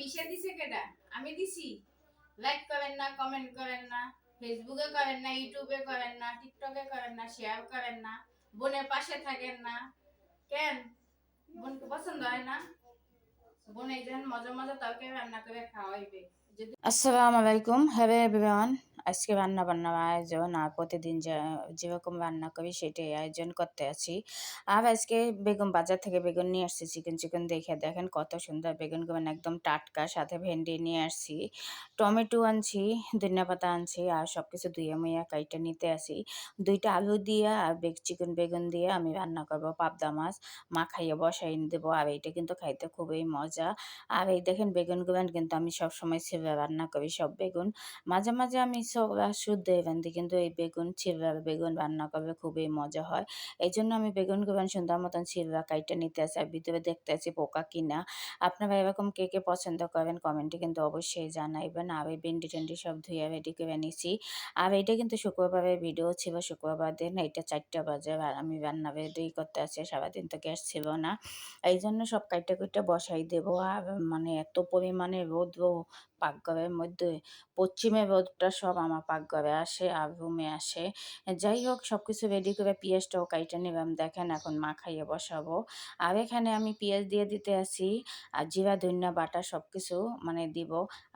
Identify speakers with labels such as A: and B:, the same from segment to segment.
A: বিষে দিছে কেডা আমি দিছি। লাইক করেন না কমেন্ট করেন না ফেসবুকে করেন না ইউটিউবে করেন না টিকটকে করেন না শেয়ার করেন না, বোনের পাশে থাকেন না। কেন? বোনকে পছন্দ হয় না? বোন এই মজা মজা তরকারি রান্না করে খাওয়াইবে।
B: আসসালামু আলাইকুম। Have everyone. আজকে রান্না বান্না আয়োজন আর প্রতিদিন যে- যেরকম রান্না করি সেটাই আয়োজন করতে আছি। আর আজকে বেগুন বাজার থেকে বেগুন নিয়ে আসছি, চিকেন চিকেন দেখে দেখেন কত সুন্দর বেগুনগুলো, একদম টাটকা, সাথে ভেন্ডি নিয়ে আসছি, টমেটো আনছি, ধনিয়া পাতা আনছি আর সব কিছু ধুয়ে মুইয়া কাইটে নিতে আসি। দুইটা আলু দিয়ে আর বেগ চিকেন বেগুন দিয়ে আমি রান্না করব পাবদা মাছ মা খাইয়ে বসাই দেবো আর এইটা কিন্তু খাইতে খুবই মজা। আর এই দেখেন বেগুন গুলান কিন্তু আমি সবসময় ছিলরা রান্না করি সব বেগুন। মাঝে মাঝে আমি সব শুদ্ধ রান্ধি কিন্তু এই বেগুন, ছিলরা বেগুন রান্না করলে খুবই মজা হয়। এই জন্য আমি বেগুন গুলান সুন্দর মতন ছিলরা কাইটে নিতে আসি আর ভিতরে দেখতে আছি পোকা কিনা। আপনারা এরকম কে কে পছন্দ করেন কমেন্টে কিন্তু অবশ্যই জানাইবেন। আর এই ভেন্ডি টেন্ডি সব ধুয়ে রেডি করে নিছি। আর এইটা কিন্তু শুক্রবারের ভিডিও ছিল, শুক্রবার দিন এটা চারটা বাজে আর আমি রান্না রেডি করতে আছি সারাদিন তো গ্যাস ছিল না। এই জন্য সব কাইটা কুইটা বসাই দেবো। আর মানে এত পরিমাণে রৌদ্র পাকঘরের মধ্যে পশ্চিমে রোদটা সব আমার পাকঘরে আসে, আর রুমে আসে। যাই হোক সব কিছু রেডি করে পেঁয়াজটাও কাইটে নিলাম। দেখেন এখন মা খাইয়ে বসাবো। আর এখানে আমি পেঁয়াজ দিয়ে দিতে আসি আর জিরা, ধনিয়া, বাটা সব কিছু মানে দিব।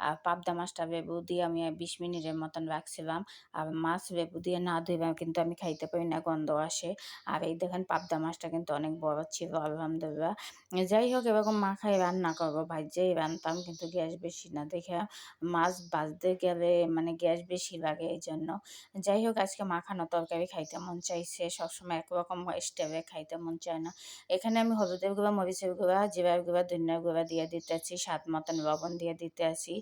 B: আর পাবদা মাছটা বেবু দিয়ে আমি বিশ মিনিটের মতন রাখছিলাম। আর মাছ বেবু দিয়ে না দিলাম কিন্তু আমি খাইতে পারি না, গন্ধ আসে। আর এই দেখেন পাবদা মাছটা কিন্তু অনেক বড় ছিল, আলহামদুলিল্লাহ। যাই হোক, এরকম মাখাই রান্না করব। ভাজ্যেই রান্তাম, কিন্তু গ্যাস বেশি না। দেখে মাছ ভাজতে গেলে মানে গ্যাস বেশি লাগে এই জন্য যাই হোক, আজকে মাখানো তরকারি খাইতে মন চাইছে। সবসময় একরকম স্টেপে খাইতে মন চায় না। এখানে আমি হলুদের গুঁড়া, মরিচের গুঁড়া, জিরার গুঁড়া, ধনিয়ার গুঁড়া দিয়ে দিতে আছি স্বাদ মতন লবণ দিয়ে দিতে আছি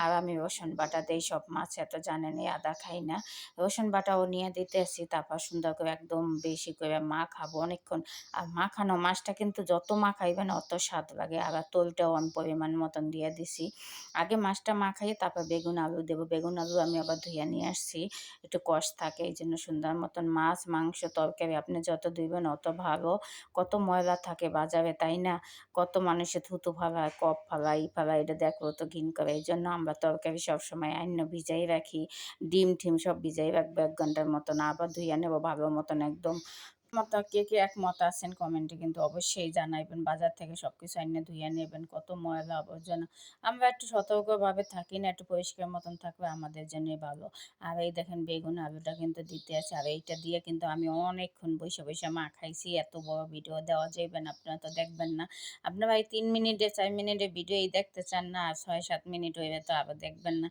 B: আর আমি রসুন বাটা দেই, সব মাছ এত জানেনি আদা খাই না। রসুন বাটাও নিয়ে দিতে আসি তারপর সুন্দর করে একদম বেশি করে মা খাব অনেকক্ষণ। আর মাখানো মাছটা কিন্তু যত মাখাইবেন, অত স্বাদ লাগে। আবার তোলটাও আমি পরিমাণ মতন দিয়ে দিছি। আগে মাছটা মাখাই তারপর বেগুন আলু দেবো। বেগুন আলু আমি আবার ধুয়ে নিয়ে আসছি। একটু কষ থাকে, এই জন্য সুন্দর মতন মাছ, মাংস, তরকারি আপনি যত ধুইবেন অত ভালো কত ময়লা থাকে বাজারে, তাই না? কত মানুষে থুতু ফালায় কপ ফালায়, ই ফালায়, এটা দেখো তো ঘিন করে। এই জন্য আমরা তরকারি সবসময় আইন্য ভিজাই রাখি। ডিম ঠিম সব ভিজাই রাখব এক ঘণ্টার মতন। আবার ধুয়ে নেব ভালো মতন একদম। মত, কে কে একমত আছেন কমেন্টে কিন্তু অবশ্যই জানাইবেন। বাজার থেকে সব কিছু এনে ধুয়ে নেবেন। কত ময়লা আবর্জনা। আমরা একটু সতর্কভাবে থাকি না, একটু পরিষ্কার মতন থাকলে আমাদের জন্যই ভালো। আর এই দেখেন, বেগুন আলুটা কিন্তু দিতে আছে। আর এইটা দিয়ে কিন্তু আমি অনেকক্ষণ বসে বসে মা খাইছি। এত বড় ভিডিও দেওয়া যাইবে না, আপনারা তো দেখবেন না। আপনারা এই তিন মিনিটে, চার মিনিটে ভিডিও এই দেখতে চান না, আর ছয়, সাত মিনিট হইলে তো আবার দেখবেন না।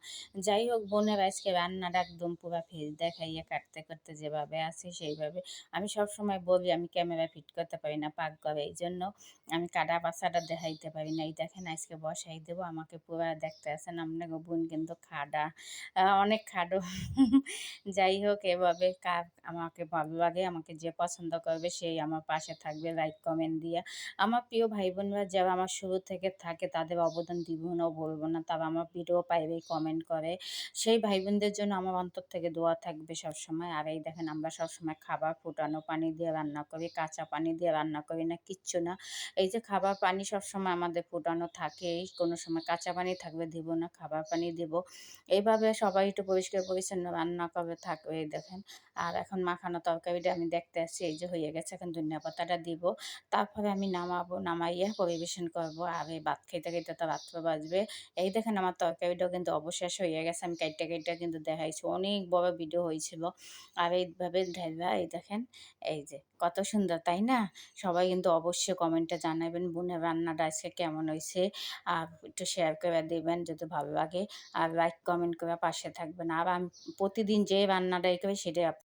B: যাই হোক, বোনের আজকে রান্নাটা একদম পুরা ফেস দেখাইয়ে, কাটতে করতে যেভাবে আছে সেইভাবে। আমি সবসময় বলি আমি ক্যামেরা ফিট করতে পারি না, পাক করে। এই জন্য আমি কাটা বাসাটা দেখাইতে পারি না। এই দেখেন, আজকে বসাই দেবো, আমাকে পুরো দেখতে আসেন আপনাকে বোন কিন্তু খাডা অনেক খাডো যাই হোক, এভাবে কার আমাকে ভালো লাগে, আমাকে যে পছন্দ করবে সেই আমার পাশে থাকবে লাইক কমেন্ট দিয়ে। আমার প্রিয় ভাই বোনরা যারা আমার শুরু থেকে থাকে, তাদের অবদান দিব না বলব না, তারা আমার ভিডিও পাইবে কমেন্ট করে। সেই ভাই বোনদের জন্য আমার অন্তর থেকে দোয়া থাকবে সবসময়। আর এই দেখেন, আমরা সবসময় খাবার ফুটানো, পানি দিয়ে রান্না করি, কাঁচা পানি দিয়ে রান্না করি না, কিচ্ছু না। এই যে খাবার পানি সবসময় আমাদের ফুটানো থাকেই, কোনো সময় কাঁচা পানি থাকবে দিব না, খাবার পানি দিব। এইভাবে সবাই একটু পরিষ্কার পরিচ্ছন্ন রান্না করে থাকবে দেখেন। আর এখন মাখানো তরকারিটা আমি দেখতে আসছি, এই যে হয়ে গেছে, এখন ধনিয়া পাতাটা দিব। তারপরে আমি নামাবো, নামাইয়া পরিবেশন করব। আর এই ভাত খেতে খেতে তো রাত্র বাজবে। এই দেখেন আমার তরকারিটাও কিন্তু অবশেষ হয়ে গেছে, আমি কাইটটা কাইটটা কিন্তু দেখাইছি। অনেক বড় ভিডিও হয়েছিল। আর এইভাবে ঢেলবা এই দেখেন, এই যে, কত সুন্দর, তাই না? সবাই কিন্তু অবশ্যই কমেন্টে জানাবেন, বোনের রান্নাটা আজকে কেমন হয়েছে? আর একটু শেয়ার করে দেবেন যদি ভালো লাগে। আর লাইক কমেন্ট করে পাশে থাকবেন। আর আমি প্রতিদিন যে রান্নাটাই করি সেটাই